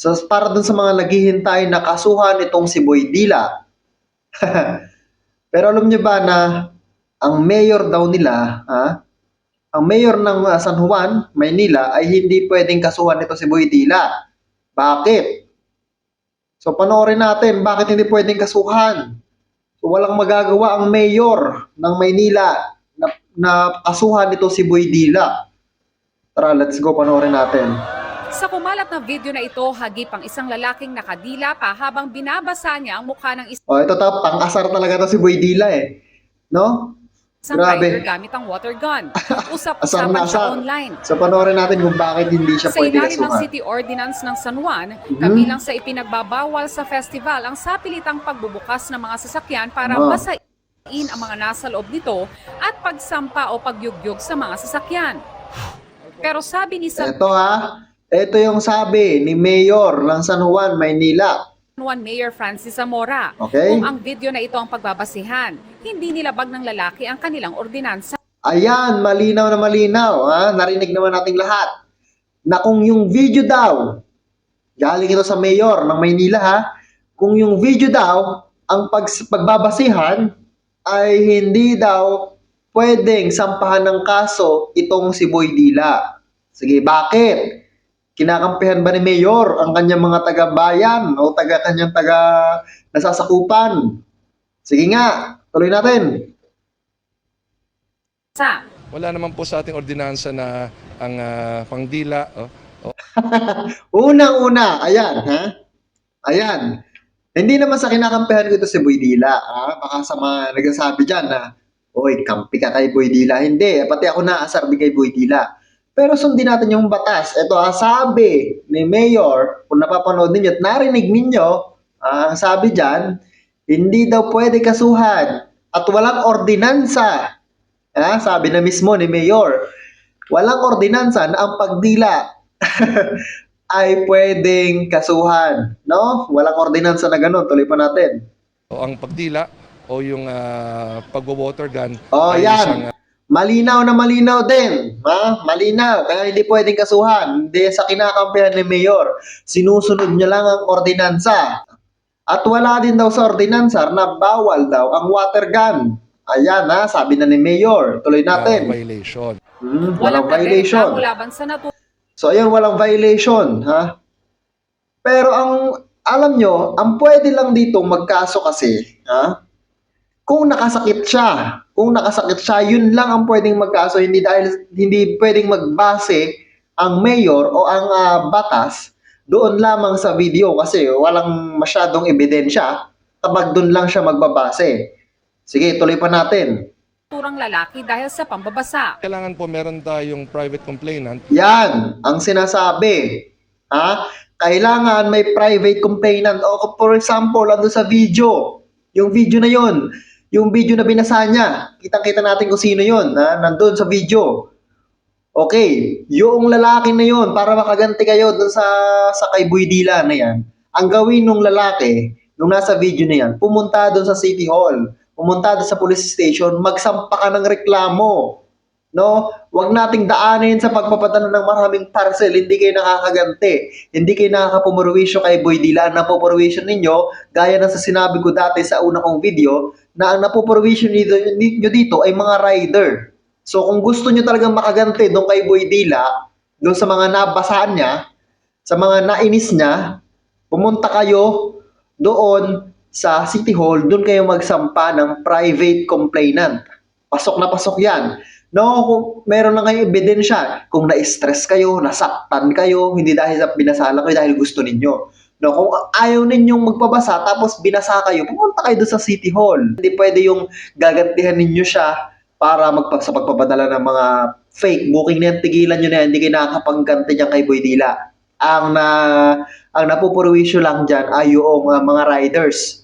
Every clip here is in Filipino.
So, para dun sa mga naghihintay na kasuhan itong si Boy Dila. Pero alam niyo ba na ang mayor daw nila, ha? Ang mayor ng ah, San Juan, Maynila, ay hindi pwedeng kasuhan ito si Boy Dila. Bakit? So panoorin natin, bakit hindi pwedeng kasuhan? So, walang magagawa ang mayor ng Maynila na, na kasuhan ito si Boy Dila. Tara, let's go, panoorin natin. Sa kumalat na video na ito, hagip ang isang lalaking nakadila pa habang binabasa niya ang mukha ng O, ito ta, pang-asar talaga to si Boy Dila eh. No? isang Grabe. rider gamit ang water gun. Usap-usapan siya online. So, panoorin natin kung bakit hindi siya Sa pwede ilalim ng kasuhan. City Ordinance ng San Juan, Mhm. kabilang sa ipinagbabawal sa festival ang sapilitang pagbubukas ng mga sasakyan para Ah. basain ang mga nasa loob nito at pagsampa o pagyugyog sa mga sasakyan. Pero sabi ni San Ito ha, ito yung sabi ni Mayor ng San Juan, Maynila. Juan Mayor Francis Zamora, Okay? kung ang video na ito ang pagbabasihan, hindi nilabag ng lalaki ang kanilang ordinansa. Ayan, malinaw na malinaw. Ha? Narinig naman nating lahat. Na kung yung video daw, galing ito sa mayor ng Maynila ha, kung yung video daw, ang pag, pagbabasihan ay hindi daw pwedeng sampahan ng kaso itong si Boy Dila. Sige, bakit? Kinakampihan ba ni Mayor ang kanyang mga taga-bayan o taga kanyang taga nasasakupan? Sige nga, tuloy natin. Sa Wala naman po sa ating ordinansa na ang ah, pangdila oh, Unang-una, ayan, ha? Ayan. Hindi naman sa kinakampihan ko ito si Boy Dila, ha? Baka sa mga nagsasabi dyan na, Oy, kampi ka kay Boy Dila. Hindi, pati ako naasar din kay Boy Dila. Pero sundin natin yung batas. Ito, ha, sabi ni Mayor, kung napapanood ninyo at narinig ninyo, ah, ang sabi dyan, hindi daw pwede kasuhan at walang ordinansa. Ha? Sabi na mismo ni Mayor, walang ordinansa na ang pagdila ay pwedeng kasuhan. No? Walang ordinansa na ganun. Tuloy pa natin. o ang pagdila o yung ah, pagwo-water gun Oh, ay yan. isang, ah, Malinaw na malinaw din. Ha? Malinaw. Kaya hindi pwedeng kasuhan. Hindi sa kinakampihan ni Mayor. Sinusunod niya lang ang ordinansa. At wala din daw sa ordinansa na bawal daw ang water gun. Ayan ha, sabi na ni Mayor. Tuloy natin. violation. Hmm, walang walang violation. laban sa natu- So, ayun, walang violation, ha? Pero ang, alam nyo, ang pwede lang dito magkaso kasi, ha? Kung nakasakit siya. Kung nakasakit siya, yun lang ang pwedeng magkaso. Hindi dahil, hindi pwedeng magbase ang mayor o ang ah, batas doon lamang sa video kasi walang masyadong ebidensya kapag doon lang siya magbabase. Sige, tuloy pa natin. turang lalaki dahil sa pambabasa. Kailangan po meron tayong private complainant Yan ang sinasabi. Ha? Kailangan may private complainant. O for example, ano sa video, yung video na yon, yung video na binasa niya, kitang-kita natin kung sino yon, ha? nandun sa video. Okay, yung lalaki na yon para makaganti kayo dun sa sa kay Boy Dila na yan. Ang gawin ng lalaki nung nasa video na yan, pumunta doon sa City Hall, pumunta doon sa police station, magsampa ka ng reklamo. No? Huwag nating daanin sa pagpapadala ng maraming parcel. Hindi kayo nakakaganti. Hindi kayo nakakapumurwisyo kay Boy Dila. Ang napupurwisyo ninyo, gaya ng sa sinabi ko dati sa una kong video, na ang napupurwisyo ninyo dito ay mga rider. So kung gusto nyo talagang makaganti doon kay Boy Dila, doon sa mga nabasaan niya, sa mga nainis niya, pumunta kayo doon sa City Hall, doon kayo magsampa ng private complainant. Pasok na pasok yan. No, kung meron na kayong ebidensya, kung na-stress kayo, nasaktan kayo, hindi dahil sa binasala kayo, dahil gusto ninyo. No, kung ayaw ninyong magpabasa, tapos binasa kayo, pumunta kayo doon sa City Hall. Hindi pwede yung gagantihan ninyo siya para magpa sa pagpapadala ng mga fake booking na yan, tigilan nyo na yan, hindi kayo nakakapangganti dyan kay Boy Dila. Ang na ang napupurwisyo lang dyan ay yung uh, mga riders.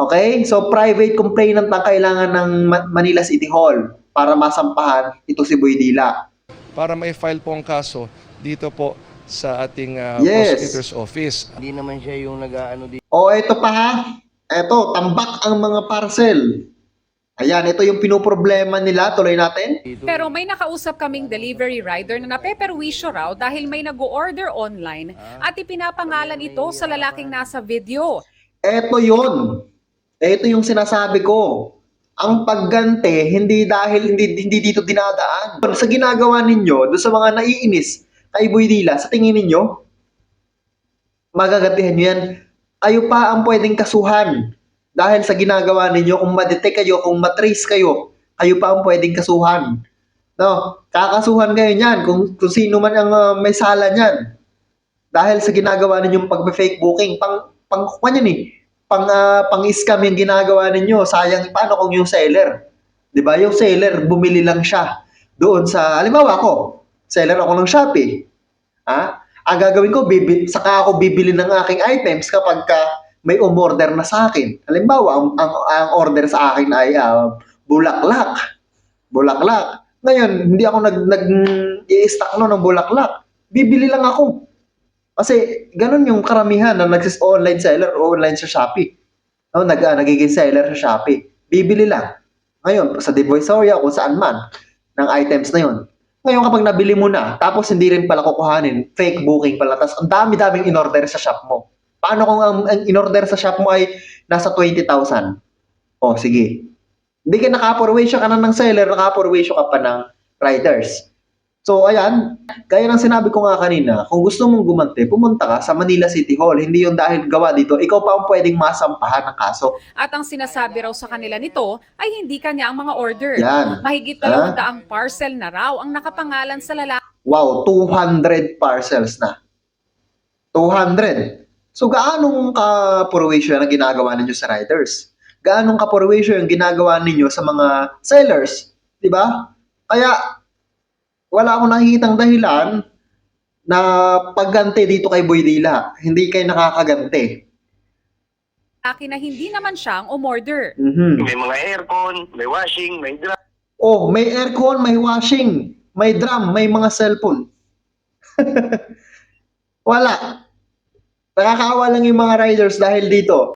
Okay? So, private complainant ang kailangan ng Ma- Manila City Hall para masampahan ito si Boy Dila. para ma-file po ang kaso dito po sa ating ah, Yes. prosecutor's office. Hindi naman siya yung nag-ano dito. O, ito pa ha. Ito, tambak ang mga parcel. Ayan, ito yung pinoproblema nila. Tuloy natin. Pero may nakausap kaming delivery rider na napeperwisyo raw dahil may nag-order online at ipinapangalan ito sa lalaking nasa video. Ito yun. Ito yung sinasabi ko. Ang pagganti, hindi dahil hindi, hindi dito dinadaan. Sa ginagawa ninyo, doon sa mga naiinis kay Boy Dila, sa tingin ninyo, magagantihan nyo yan. Kayo pa ang pwedeng kasuhan. Dahil sa ginagawa ninyo, kung madetect kayo, kung matrace kayo, kayo pa ang pwedeng kasuhan. No, kakasuhan kayo niyan kung, kung sino man ang ah, may sala niyan. Dahil sa ginagawa ninyong pagbe-fake booking, pang pang yan eh. Pang ah, pang-scam yung ginagawa ninyo. Sayang paano kung yung seller? 'Di ba? Yung seller bumili lang siya doon sa halimbawa ako, seller ako ng Shopee. Ha? Ang gagawin ko, bibi, saka ako bibili ng aking items kapag ka may umorder na sa akin. Halimbawa, ang, ang, ang order sa akin ay ah, bulaklak. Bulaklak. Ngayon, hindi ako nag, nag i-stock no ng bulaklak. Bibili lang ako. Kasi ganun yung karamihan na nagsis online seller o online sa Shopee. No, nag, ah, nagiging seller sa Shopee. Bibili lang. Ngayon, sa Divisoria, kung saan man, ng items na yon. Ngayon, kapag nabili mo na, tapos hindi rin pala kukuhanin, fake booking pala, tapos ang dami-daming in-order sa shop mo. Paano kung ang, ang in-order sa shop mo ay nasa 20,000? O, sige. Hindi ka naka-approbation ka na ng seller, naka-approbation ka pa ng riders. So, ayan, gaya ng sinabi ko nga kanina, kung gusto mong gumante, pumunta ka sa Manila City Hall. Hindi yung dahil gawa dito, ikaw pa ang pwedeng masampahan ng kaso. At ang sinasabi raw sa kanila nito ay hindi kanya ang mga order. Yan. Mahigit Ah. 200 parcel na raw ang nakapangalan sa lalaki. Wow, 200 parcels na. 200. So, gaanong ka-purwation ang ginagawa ninyo sa riders? Gaanong ka-purwation ang ginagawa ninyo sa mga sellers? Di ba? Kaya, wala akong nakikitang dahilan na pagganti dito kay Boy Dila. Hindi kayo nakakaganti. na hindi naman siya ang umorder. Mhm. May mga aircon, may washing, may drum. Oh, may aircon, may washing, may drum, may mga cellphone. Wala. Nakakaawa lang yung mga riders dahil dito.